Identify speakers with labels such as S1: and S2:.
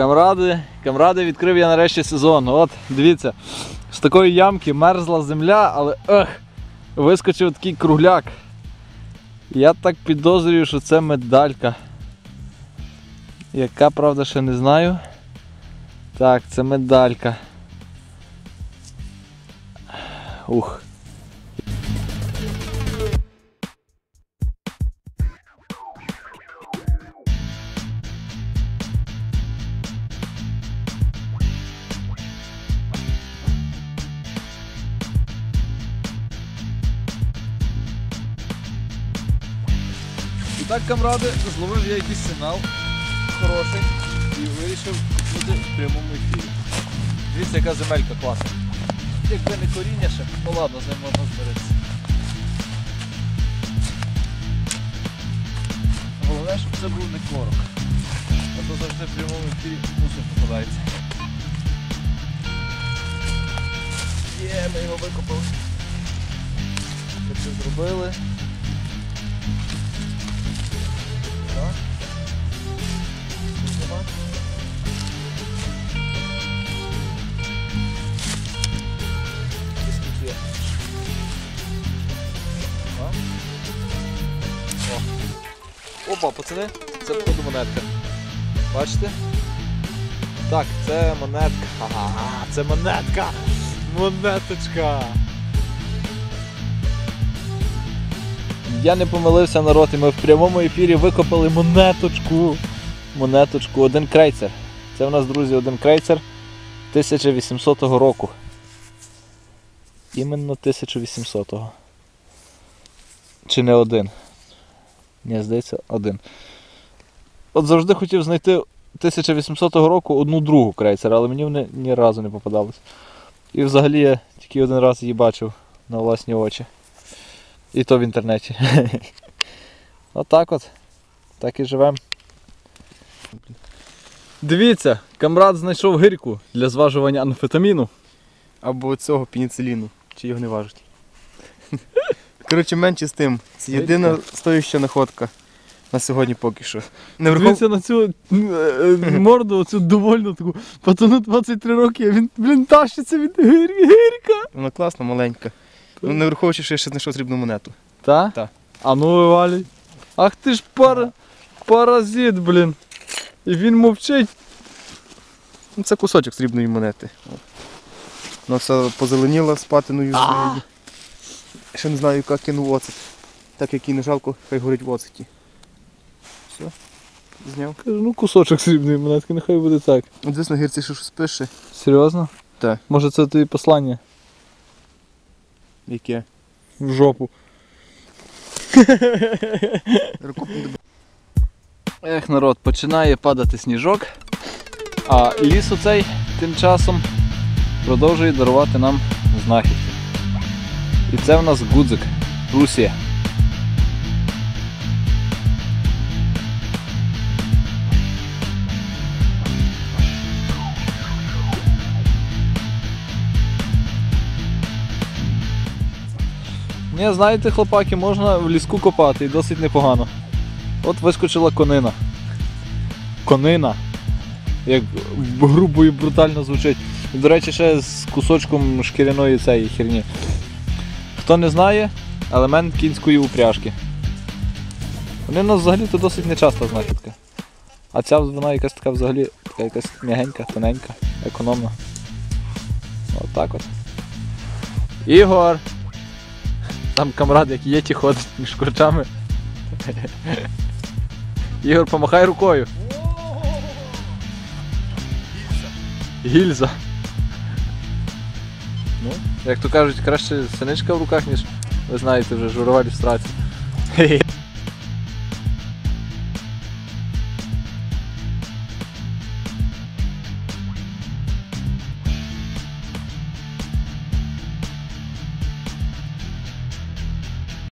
S1: Камради, камради, відкрив я нарешті сезон. От, дивіться, з такої ямки мерзла земля, але ех, вискочив такий кругляк. Я так підозрюю, що це медалька. Яка, правда, ще не знаю. Так, це медалька. Ух. Так, камради, зловив я якийсь сигнал хороший і вирішив бути в прямому ефірі. Дивіться, яка земелька класна. Якби не коріння ще, ну ладно, з ним можна змиритися. Головне, щоб це був не корок. А то завжди в прямому ефірі мусор попадається. Є, ми його викопали. Ми це зробили. О. Опа, пацани, це походу монетка. Бачите? Так, це монетка. Ага, це монетка! Монеточка! Я не помилився народ, і ми в прямому ефірі викопали монеточку. Монеточку, один крейцер. Це у нас, друзі, один крейцер 1800 року. Іменно 1800-го. Чи не один? Ні, здається, один. От завжди хотів знайти 1800 року одну другу крейцера, але мені вони ні разу не попадались. І взагалі я тільки один раз її бачив на власні очі. І то в інтернеті. Отак от. Так і живемо. Дивіться, камрад знайшов гирьку для зважування амфетаміну.
S2: Або цього пеніциліну, чи його не важуть. Коротше, менше з тим. Це єдина стоюча находка на сьогодні поки що. Не врахов...
S1: Дивіться на цю е, е, морду, цю довольну таку. Пацану 23 роки, а він, блін, тащиться від гир, гирька.
S2: Вона класна, маленька. Ну, не враховуючи, що я ще знайшов срібну монету.
S1: Та?
S2: Та.
S1: А ну вивалюй. Ах ти ж пара, паразит, блін. І він мовчить.
S2: Ну, це кусочок срібної монети. Вона все позеленіла з патиною. Ще не знаю, яка кинув оцет. Так як їй не жалко, хай горить в оцеті. Все. Зняв.
S1: Кажу, ну кусочок срібної монетки, нехай буде так.
S2: От звісно, гірці ще щось пише.
S1: Серйозно?
S2: Так.
S1: Може це тобі послання
S2: Яке?
S1: в жопу. Ех, народ, починає падати сніжок, а ліс оцей тим часом продовжує дарувати нам знахідки. І це в нас гудзик, Русія. Ні, знаєте, хлопаки, можна в ліску копати і досить непогано. От вискочила конина. Конина. Як грубо і брутально звучить. До речі, ще з кусочком шкіряної цієї херні. Хто не знає, елемент кінської упряжки. Вони у нас взагалі то досить нечаста знахідка. А ця вона якась така взагалі така якась м'ягенька, тоненька, економна. Отак от. Ігор! Там камрад, як єті ходить між корчами. Ігор, помахай рукою. Гільза. Ну, як то кажуть, краще синичка в руках, ніж ви знаєте вже журова ілюстрація.